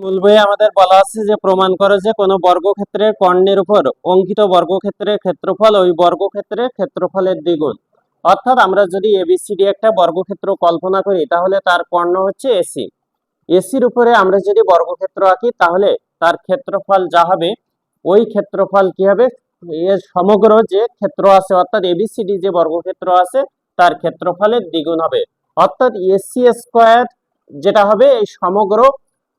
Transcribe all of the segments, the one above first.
মূল বইয়ে আমাদের বলা আছে যে, প্রমাণ করে যে, কোনো বর্গক্ষেত্রের কর্ণের উপর অঙ্কিত বর্গক্ষেত্রের ক্ষেত্রফল ওই বর্গক্ষেত্রের ক্ষেত্রফলের দ্বিগুণ। অর্থাৎ আমরা যদি এবিসিডি একটা বর্গক্ষেত্র কল্পনা করি, তাহলে তার কর্ণ হচ্ছে এসি এসির উপরে আমরা যদি বর্গক্ষেত্র আঁকি, তাহলে তার ক্ষেত্রফল যা হবে, ওই ক্ষেত্রফল কি হবে? এর সমগ্র যে ক্ষেত্র আছে, অর্থাৎ এবিসিডি যে বর্গক্ষেত্র আছে, তার ক্ষেত্রফলের দ্বিগুণ হবে। অর্থাৎ এসি স্কোয়ার যেটা হবে, এই সমগ্র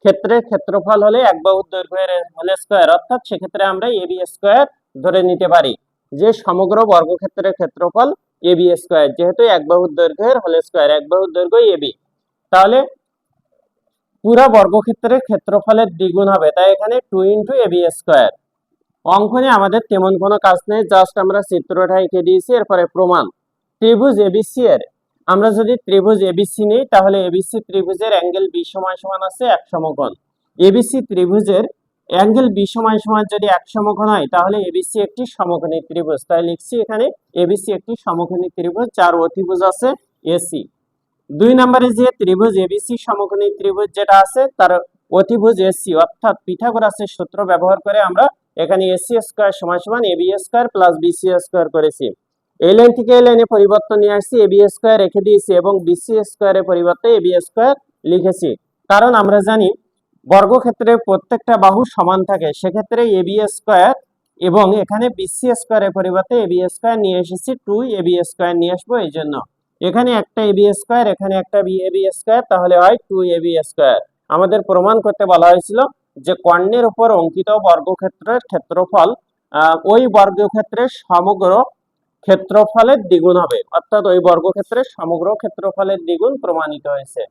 ক্ষেত্রের ক্ষেত্রফল হলে এক বাহুর দৈর্ঘ্যের হোল স্কোয়ার অর্থাৎ সেক্ষেত্রে আমরা এবি স্কোয়ার ধরে নিতে পারি। যে সমগ্র বর্গক্ষেত্রের ক্ষেত্রফল এবি স্কোয়ার যেহেতু এক বাহুর দৈর্ঘ্যের হোল স্কোয়ার এক বাহুর দৈর্ঘ্য এবি তাহলে পুরা বর্গক্ষেত্রের ক্ষেত্রফলের দ্বিগুণ হবে, তাই এখানে টু ইন্টু এবি স্কোয়ার অঙ্কনে আমাদের তেমন কোনো কাজ নেই জাস্ট আমরা চিত্রটা এঁকে দিয়েছি, এরপরে প্রমাণ। ত্রিভুজ এবিসি এর আমরা যদি ত্রিভুজ এবিসি নিই, তাহলে এবিসি ত্রিভুজের অ্যাঙ্গেল বি সমান সমান আছে এক সমকোণ। এবিসি ত্রিভুজের অ্যাঙ্গেল বি সমান সমান যদি এক সমকোণ হয়, তাহলে এবিসি একটি সমকোণী ত্রিভুজ। তাই লিখছি এখানে এবিসি একটি সমকোণী ত্রিভুজ, যার অতিভুজ আছে এসি দুই নম্বরে যে ত্রিভুজ এবিসি সমকোণী ত্রিভুজ যেটা আছে, তার অতিভুজ এসি অর্থাৎ পিথাগোরাসের সূত্র ব্যবহার করে আমরা এখানে এসি স্কোয়ার সমান সমান AB square plus BC square করেছি। এই লাইন থেকে এই লাইনে পরিবর্তন নিয়ে আসছি এবি স্কোয়ার রেখে দিয়েছি এবং বিসি স্কোয়ারের পরিবর্তে এবি স্কোয়ার লিখেছি। কারণ আমরা জানি, বর্গক্ষেত্রে প্রত্যেকটা বাহু সমান থাকে, সেক্ষেত্রে এবি স্কোয়ার এবং এখানে বিসি স্কোয়ারের পরিবর্তে এবি স্কোয়ার নিয়ে এসেছি টু এবি স্কোয়ার নিয়ে আসব এই জন্য। এখানে একটা এবি স্কোয়ার এখানে একটা এবি স্কোয়ার তাহলে হয় টু এবি স্কোয়ার আমাদের প্রমাণ করতে বলা হয়েছিল যে কর্ণের উপর অঙ্কিত বর্গক্ষেত্রের ক্ষেত্রফল ওই বর্গক্ষেত্রের সমগ্র ক্ষেত্রফলের দ্বিগুণ হবে। অর্থাৎ ওই বর্গক্ষেত্রের সমগ্র ক্ষেত্রফলের দ্বিগুণ প্রমাণিত হয়েছে।